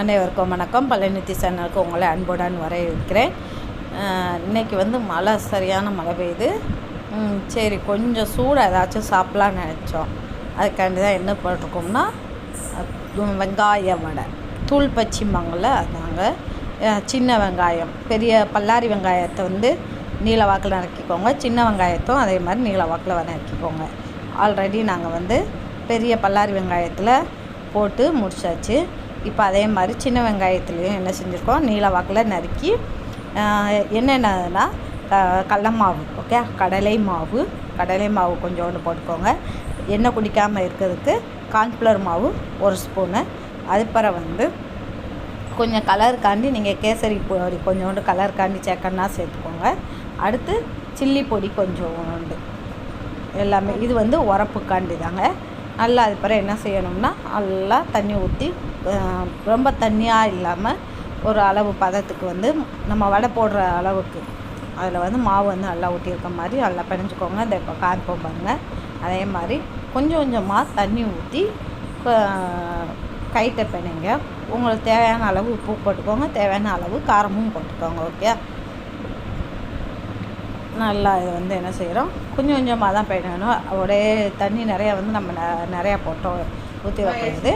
அனைவருக்கும் வணக்கம். பழனித்தி சேனலுக்கு உங்களை அன்புடன் வர இருக்கிறேன் இன்றைக்கி வந்து மழை சரியான மழை பெய்யுது. சரி கொஞ்சம் சூடாக ஏதாச்சும் சாப்பிட்லான்னு நினச்சோம். அதுக்காண்டி தான் என்ன போட்டிருக்கோம்னா வெங்காய வடை. தூள் பச்சிம்பாங்கள்ல அதாங்க. சின்ன வெங்காயம். பெரிய பல்லாரி வெங்காயத்தை வந்து நீல வாக்கில் நறுக்கிக்கோங்க. சின்ன வெங்காயத்தும் அதே மாதிரி நீல வாக்கில் நறுக்கிக்கோங்க. ஆல்ரெடி நாங்கள் வந்து பெரிய பல்லாரி வெங்காயத்தில் போட்டு முடிச்சாச்சு. இப்போ அதே மாதிரி சின்ன வெங்காயத்துலேயும் என்ன செஞ்சுருக்கோம்? நீல வாக்கில் நறுக்கி என்னென்னதுன்னா க கடல மாவு ஓகே கடலை மாவு கடலை மாவு கொஞ்சோண்டு போட்டுக்கோங்க. எண்ணெய் குடிக்காமல் இருக்கிறதுக்கு கார்ன்ஃப்ளவர் மாவு ஒரு ஸ்பூனு அதுப்பறம் வந்து கொஞ்சம் கலருக்காண்டி நீங்கள் கேசரி பொடி கொஞ்சோண்டு கலருக்காண்டி சேக்கன்னா சேர்த்துக்கோங்க. அடுத்து சில்லி பொடி கொஞ்சோண்டு. எல்லாமே இது வந்து உரப்புக்காண்டி தாங்க. நல்லா அது பிறகு என்ன செய்யணும்னா நல்லா தண்ணி ஊற்றி ரொம்ப தண்ணியாக இல்லாமல் ஒரு அளவு பதத்துக்கு வந்து நம்ம வடை போடுற அளவுக்கு. அதில் வந்து மாவு வந்து நல்லா ஊட்டியிருக்க மாதிரி நல்லா பிணைஞ்சிக்கோங்க. இந்த இப்போ காய்ப்போம் பாருங்கள் அதே மாதிரி கொஞ்சம் கொஞ்சமாக தண்ணி ஊற்றி கைட்டை பிணைங்க. உங்களுக்கு தேவையான அளவு உப்பு போட்டுக்கோங்க. தேவையான அளவு காரமும் போட்டுக்கோங்க. ஓகே நல்லா இது வந்து என்ன செய்கிறோம் கொஞ்சம் கொஞ்சமாக தான் பிணையணும். ஒரே தண்ணி நிறையா வந்து நம்ம ந- நிறையா போட்டோம். ஊற்றி வைக்கிறது.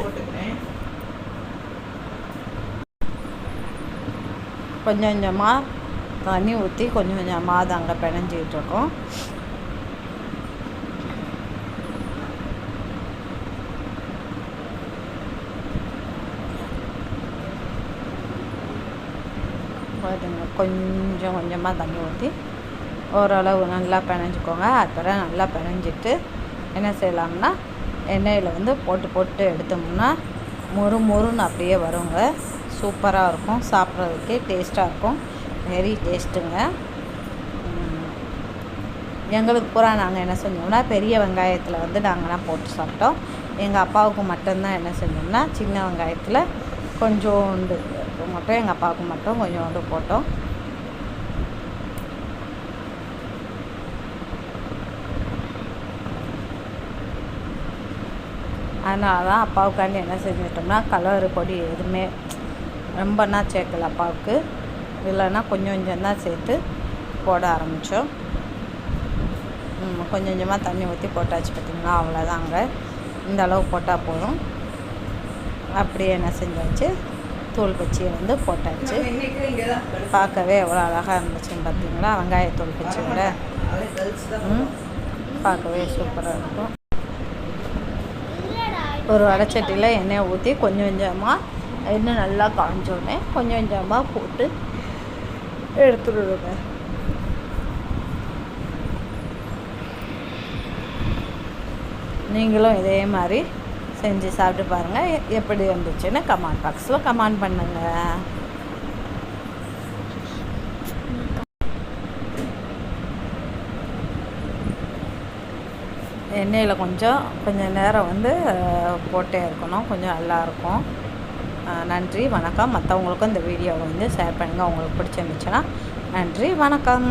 கொஞ்சம் கொஞ்சமாக தண்ணி ஊற்றி கொஞ்சம் கொஞ்சமாக தாங்க பிணைஞ்சிக்கிட்டு இருக்கோம் பாருங்க கொஞ்சம் கொஞ்சமாக தண்ணி ஊற்றி ஓரளவு நல்லா பிணைஞ்சிக்கோங்க. அப்புறம் நல்லா பிணைஞ்சிட்டு என்ன செய்யலாம்னா எண்ணெயில் வந்து போட்டு போட்டு எடுத்தோம்னா மொறு மொறுன்னு அப்படியே வருங்க. சூப்பராக இருக்கும் சாப்பிட்றதுக்கே டேஸ்ட்டாக இருக்கும் வெரி டேஸ்ட்டுங்க எங்களுக்கு பூரா நாங்கள் என்ன செஞ்சோம்னா பெரிய வெங்காயத்தில் வந்து நாங்கள்லாம் போட்டு சாப்பிட்டோம். எங்கள் அப்பாவுக்கு மட்டும்தான் என்ன செஞ்சோம்னா சின்ன வெங்காயத்தில் கொஞ்சோண்டு மட்டும் எங்கள் அப்பாவுக்கு மட்டும் கொஞ்சோண்டு போட்டோம். அதனால தான் அப்பாவுக்காண்டி என்ன செஞ்சிட்டோம்னா கலர் பொடி எதுவுமே ரொம்பனா சேர்க்கல அப்பாவுக்கு. இல்லைன்னா கொஞ்சம் கொஞ்சம் தான் சேர்த்து போட ஆரம்பித்தோம் கொஞ்சம் கொஞ்சமாக தண்ணி ஊற்றி போட்டாச்சு பார்த்தீங்களா அவ்வளோதாங்க இந்த அளவு போட்டால் போதும். அப்படியே என்ன செஞ்சாச்சு தூள் பச்சியை வந்து போட்டாச்சு. பார்க்கவே எவ்வளோ அழகாக இருந்துச்சுன்னு பார்த்தீங்களா வெங்காயத்தூள் பச்சியோட ம் பார்க்கவே சூப்பராக இருக்கும். ஒரு வடச்சட்டியில் எண்ணெயை ஊற்றி கொஞ்சம் கொஞ்சமாக எண்ணெய் நல்லா காஞ்சோடனே கொஞ்சம் கொஞ்சமாக போட்டு எடுத்துடுங்க நீங்களும் இதே மாதிரி செஞ்சு சாப்பிட்டு பாருங்கள் எப்படி இருந்துச்சுன்னு கமெண்ட் பாக்ஸில் கமெண்ட் பண்ணுங்கள் எண்ணெயில் கொஞ்சம் கொஞ்சம் நேரம் வந்து போட்டே இருக்கணும் கொஞ்சம் நல்லா இருக்கும் நன்றி வணக்கம். மற்றவங்களுக்கும் இந்த வீடியோவை வந்து ஷேர் பண்ணுங்கள் உங்களுக்கு பிடிச்சிருந்துச்சுன்னா நன்றி வணக்கம்.